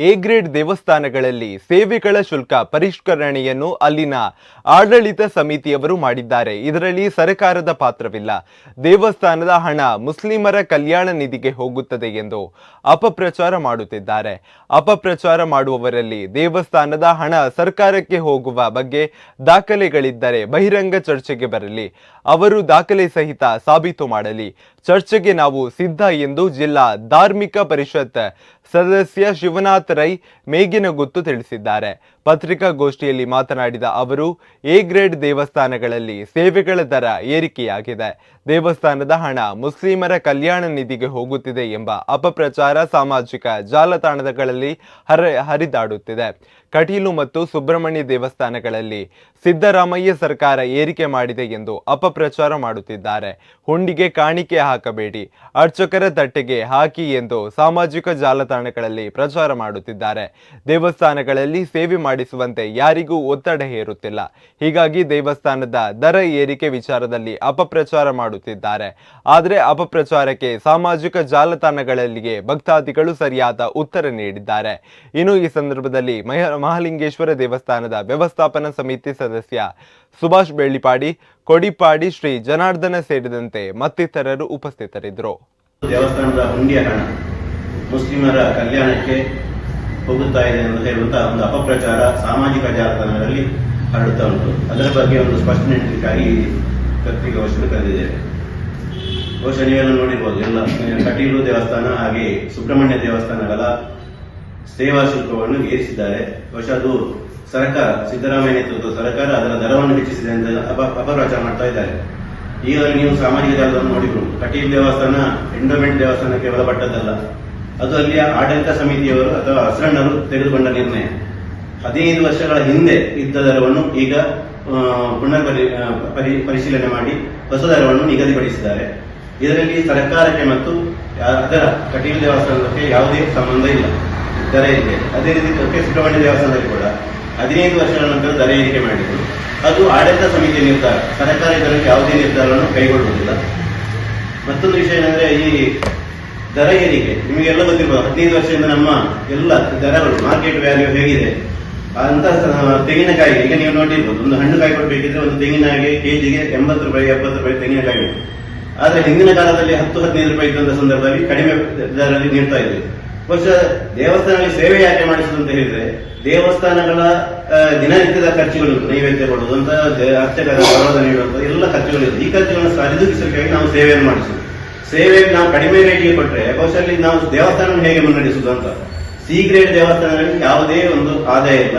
A grade ದೇವಸ್ಥಾನಗಳಲ್ಲಿ ಸೇವೆಗಳ ಶುಲ್ಕ ಪರಿಷ್ಕರಣೆಯನ್ನು ಅಲ್ಲಿನ ಆಡಳಿತ ಸಮಿತಿಯವರು ಮಾಡಿದ್ದಾರೆ. ಇದರಲ್ಲಿ ಸರ್ಕಾರದ ಪಾತ್ರವಿಲ್ಲ. ದೇವಸ್ಥಾನದ ಹಣ ಮುಸ್ಲಿಮರ ಕಲ್ಯಾಣ ನಿಧಿಗೆ ಹೋಗುತ್ತದೆ ಎಂದು ಅಪಪ್ರಚಾರ ಮಾಡುತ್ತಿದ್ದಾರೆ. ಅಪಪ್ರಚಾರ ಮಾಡುವವರಲ್ಲಿ ದೇವಸ್ಥಾನದ ಹಣ ಸರ್ಕಾರಕ್ಕೆ ಹೋಗುವ ಬಗ್ಗೆ ದಾಖಲೆಗಳಿದ್ದರೆ ಬಹಿರಂಗ ಚರ್ಚೆಗೆ ಬರಲಿ. ಅವರು ದಾಖಲೆ ಸಹಿತ ಸಾಬೀತು ಮಾಡಲಿ. ಚರ್ಚೆಗೆ ನಾವು ಸಿದ್ಧ ಎಂದು ಜಿಲ್ಲಾ ಧಾರ್ಮಿಕ ಪರಿಷತ್ ಸದಸ್ಯ ಶಿವನಾಥ ರೈ ಮೇಗಿನಗುತ್ತು ತಿಳಿಸಿದ್ದಾರೆ. ಪತ್ರಿಕಾಗೋಷ್ಠಿಯಲ್ಲಿ ಮಾತನಾಡಿದ ಅವರು, ಎ ಗ್ರೇಡ್ ದೇವಸ್ಥಾನಗಳಲ್ಲಿ ಸೇವೆಗಳ ದರ ಏರಿಕೆಯಾಗಿದೆ. ದೇವಸ್ಥಾನದ ಹಣ ಮುಸ್ಲಿಮರ ಕಲ್ಯಾಣ ನಿಧಿಗೆ ಹೋಗುತ್ತಿದೆ ಎಂಬ ಅಪಪ್ರಚಾರ ಸಾಮಾಜಿಕ ಜಾಲತಾಣಗಳಲ್ಲಿ ಹರ ಹರಿದಾಡುತ್ತಿದೆ. ಕಟೀಲು ಮತ್ತು ಸುಬ್ರಹ್ಮಣ್ಯ ದೇವಸ್ಥಾನಗಳಲ್ಲಿ ಸಿದ್ದರಾಮಯ್ಯ ಸರ್ಕಾರ ಏರಿಕೆ ಮಾಡಿದೆ ಎಂದು ಅಪಪ್ರಚಾರ ಮಾಡುತ್ತಿದ್ದಾರೆ. ಹುಂಡಿಗೆ ಕಾಣಿಕೆ ಹಾಕಬೇಡಿ. ಅರ್ಚಕರ ತಟ್ಟೆಗೆ ಹಾಕಿ ಎಂದು ಸಾಮಾಜಿಕ ಜಾಲತಾಣಗಳಲ್ಲಿ ಪ್ರಚಾರ ಮಾಡುತ್ತಿದ್ದಾರೆ. ದೇವಸ್ಥಾನಗಳಲ್ಲಿ ಸೇವೆ ಮಾಡಿಸುವಂತೆ ಯಾರಿಗೂ ಒತ್ತಡ ಹೇರುತ್ತಿಲ್ಲ. ಹೀಗಾಗಿ ದೇವಸ್ಥಾನದ ದರ ಏರಿಕೆ ವಿಚಾರದಲ್ಲಿ ಅಪಪ್ರಚಾರ ಮಾಡುತ್ತಿದ್ದಾರೆ. ಆದರೆ ಅಪಪ್ರಚಾರಕ್ಕೆ ಸಾಮಾಜಿಕ ಜಾಲತಾಣಗಳಲ್ಲಿಗೆ ಭಕ್ತಾದಿಗಳು ಸರಿಯಾದ ಉತ್ತರ ನೀಡಿದ್ದಾರೆ. ಇನ್ನು ಈ ಸಂದರ್ಭದಲ್ಲಿ ಮಹ- ಮಹಾಲಿಂಗೇಶ್ವರ ದೇವಸ್ಥಾನದ ವ್ಯವಸ್ಥಾಪನಾ ಸಮಿತಿ ಸದಸ್ಯ ಸುಭಾಷ್ ಬೆಳ್ಳಿಪಾಡಿ ಕೊಡಿಪಾಡಿ ಶ್ರೀ ಜನಾರ್ದನ ಸೇರಿದಂತೆ ಮತ್ತಿತರರು ಉಪಸ್ಥಿತರಿದ್ದರು. ದೇವಸ್ಥಾನದ ಹುಂಡಿಯ ಹಣ ಮುಸ್ಲಿಮರ ಕಲ್ಯಾಣಕ್ಕೆ ಹೋಗುತ್ತಾ ಇದೆ ಎಂದು ಹೇಳುವಂತಹ ಒಂದು ಅಪಪ್ರಚಾರ ಸಾಮಾಜಿಕ ಜಾಲತಾಣಗಳಲ್ಲಿ ಹರಡುತ್ತಾ ಉಂಟು. ಅದರ ಬಗ್ಗೆ ಒಂದು ಸ್ಪಷ್ಟನೆ ನೀಡಲಿಕ್ಕಾಗಿ ಇದೆ ಕರೆದಿದ್ದೇವೆ ನೀವೆಲ್ಲ ನೋಡಿರ್ಬೋದು ಎಲ್ಲ. ಕಟೀಲು ದೇವಸ್ಥಾನ ಹಾಗೆ ಸುಬ್ರಹ್ಮಣ್ಯ ದೇವಸ್ಥಾನಗಳ ಸೇವಾ ಶುಲ್ಕವನ್ನು ಏರಿಸಿದ್ದಾರೆ. ಬಹುಶಃ ಅದು ಸರ್ಕಾರ, ಸಿದ್ದರಾಮಯ್ಯ ನೇತೃತ್ವದ ಸರ್ಕಾರ ಅದರ ದರವನ್ನು ಹೆಚ್ಚಿಸಿದೆ ಅಂತ ಅಪ, ಅಪಪ್ರಚಾರ ಮಾಡ್ತಾ ಇದ್ದಾರೆ. ಈಗಾಗಲೇ ನೀವು ಸಾಮಾಜಿಕ ಜಾಲವನ್ನು ನೋಡಿದ್ರು, ಕಟೀಲ್ ದೇವಸ್ಥಾನ, ಎಂಡೋಮೆಂಟ್ ದೇವಸ್ಥಾನಕ್ಕೆ ಒಳಪಟ್ಟದ್ದಲ್ಲ. ಅದು ಅಲ್ಲಿಯ ಆಡಳಿತ ಸಮಿತಿಯವರು ಅಥವಾ ಹಸರಣ್ಣರು ತೆಗೆದುಕೊಂಡ ನಿರ್ಣಯ. ಹದಿನೈದು ವರ್ಷಗಳ ಹಿಂದೆ ಇದ್ದ ದರವನ್ನು ಈಗ ಪುನರ್ ಪರಿ- ಪರಿ- ಪರಿಶೀಲನೆ ಮಾಡಿ ಹೊಸ ದರವನ್ನು ನಿಗದಿಪಡಿಸಿದ್ದಾರೆ. ಇದರಲ್ಲಿ ಸರ್ಕಾರಕ್ಕೆ ಮತ್ತು ಅದರ ಕಟೀಲ್ ದೇವಸ್ಥಾನಕ್ಕೆ ಯಾವುದೇ ಸಂಬಂಧ ಇಲ್ಲ. ದರ ಇದೆ. ಅದೇ ರೀತಿ ಸುಬ್ರಹ್ಮಣ್ಯ ದೇವಸ್ಥಾನದಲ್ಲಿ ಕೂಡ ಹದಿನೈದು ವರ್ಷಗಳ ನಂತರ ದರ ಏರಿಕೆ ಮಾಡಿದ್ರು. ಅದು ಆಡಳಿತ ಸಮಿತಿ ನಿರ್ಧಾರ. ಸರ್ಕಾರ ಇದರಲ್ಲಿ ಯಾವುದೇ ನಿರ್ಧಾರವನ್ನು ಕೈಗೊಳ್ಳುವುದಿಲ್ಲ. ಮತ್ತೊಂದು ವಿಷಯ ಏನಂದ್ರೆ ಈ ದರ ಏರಿಕೆ, ನಿಮಗೆಲ್ಲ ಗೊತ್ತಿರ್ಬೋದು, ಹದಿನೈದು ವರ್ಷದಿಂದ ನಮ್ಮ ಎಲ್ಲ ದರಗಳು ಮಾರ್ಕೆಟ್ ವ್ಯಾಲ್ಯೂ ಹೇಗಿದೆ. ಅಂತ ತೆಂಗಿನಕಾಯಿ ಈಗ ನೀವು ನೋಡಿರ್ಬೋದು, ಒಂದು ಹಣ್ಣುಕಾಯಿ ಕೊಡಬೇಕಿದ್ರೆ ಒಂದು ತೆಂಗಿನಕಾಯಿ ಕೆಜಿಗೆ ಎಂಬತ್ತು ರೂಪಾಯಿ, ಎಪ್ಪತ್ತು ರೂಪಾಯಿ ತೆಂಗಿನಕಾಯಿ ಆದರೆ ಹಿಂದಿನ ಕಾಲದಲ್ಲಿ ಹತ್ತು, ಹದಿನೈದು ರೂಪಾಯಿ ಇದ್ದಂತ ಸಂದರ್ಭದಲ್ಲಿ ಕಡಿಮೆ ದರದಲ್ಲಿ ನೀಡ್ತಾ ಇದ್ವಿ. ಬಹುಶಃ ದೇವಸ್ಥಾನಗಳಿಗೆ ಸೇವೆ ಯಾಕೆ ಮಾಡಿಸುದು ಅಂತ ಹೇಳಿದ್ರೆ ದೇವಸ್ಥಾನಗಳ ದಿನನಿತ್ಯದ ಖರ್ಚುಗಳು ನೈವೇದ್ಯ ಕೊಡುವುದು ಅಂತ ಅರ್ಚಕರ ಗೌರವ ನೀಡುವಂತ ಎಲ್ಲ ಖರ್ಚುಗಳಿದೆ ಈ ಖರ್ಚುಗಳನ್ನು ಸರಿದೂಗಿಸಲಿಕ್ಕಾಗಿ ನಾವು ಸೇವೆಯನ್ನು ಮಾಡಿಸುದು ಸೇವೆ ನಾವು ಕಡಿಮೆ ರೇಟಿಗೆ ಕೊಟ್ಟರೆ ಬಹುಶಃ ನಾವು ದೇವಸ್ಥಾನ ಹೇಗೆ ಮುನ್ನಡೆಸುವುದು ಅಂತ. ಸಿ ಗ್ರೇಡ್ ದೇವಸ್ಥಾನಗಳಿಗೆ ಯಾವುದೇ ಒಂದು ಆದಾಯ ಇಲ್ಲ.